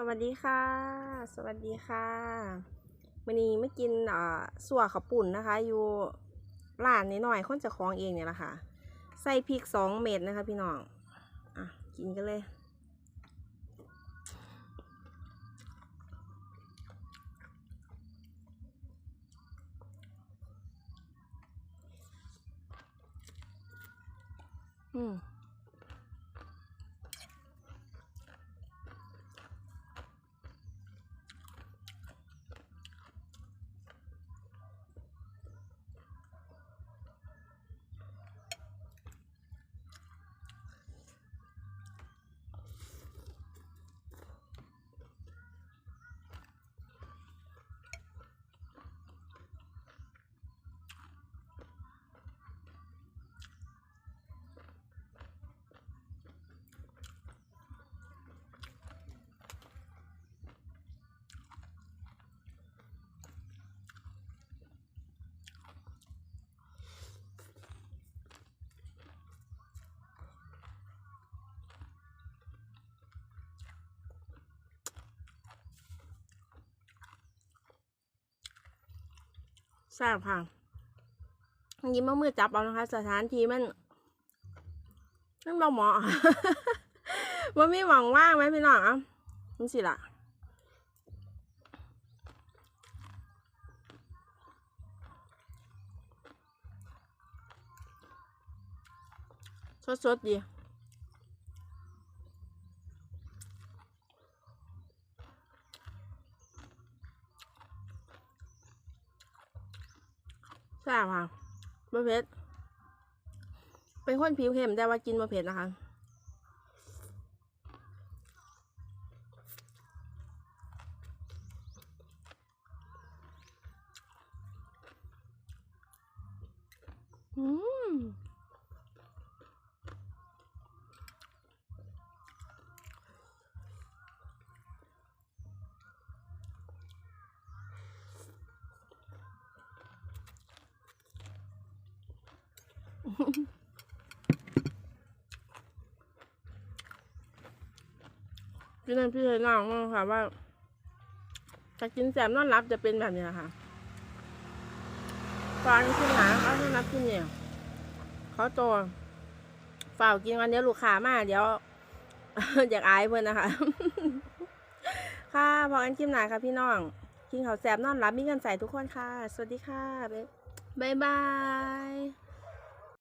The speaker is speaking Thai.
สวัสดีค่ะ สวัสดีค่ะวันนี้ไม่กินอ่อสัวขับปุ่นนะคะ อยู่ร้านนิดหน่อยคนจะคล้าของเองเนี่ยแหละค่ะ ใส่พริกสองเม็ดนะคะ พี่น้อง อะ กินกันเลย อืม ทราบค่ะยิ้มมามือจับเอานะคะ สถานที่มันนั่นเราหมอว่ามีหวังว่างไหมพี่น้องอะนี่สิล่ะสดๆดี ซ่บค่ะมะเพ็ดเป็นคนผิวเข้มแต่ว่ากินมะเพ็ดนะคะอืม พี่นันพี่เลยน้องมากค่ะว่าถ้ากินแสบนอนรับจะเป็นแบบนี้แหละค่ะฟันขึ้นหนาเขาให้นับขึ้นเนี่ยเขาโตฝ่าวกินวันเดียวลูกค้ามาเดี๋ยว อยากอายเพื่อนนะคะ ค่ะพอกันคลิปหนาค่ะพี่น้อง กินเขาแสบนอนรับมีเงินใส่ทุกคนค่ะ สวัสดีค่ะ บ๊ายบาย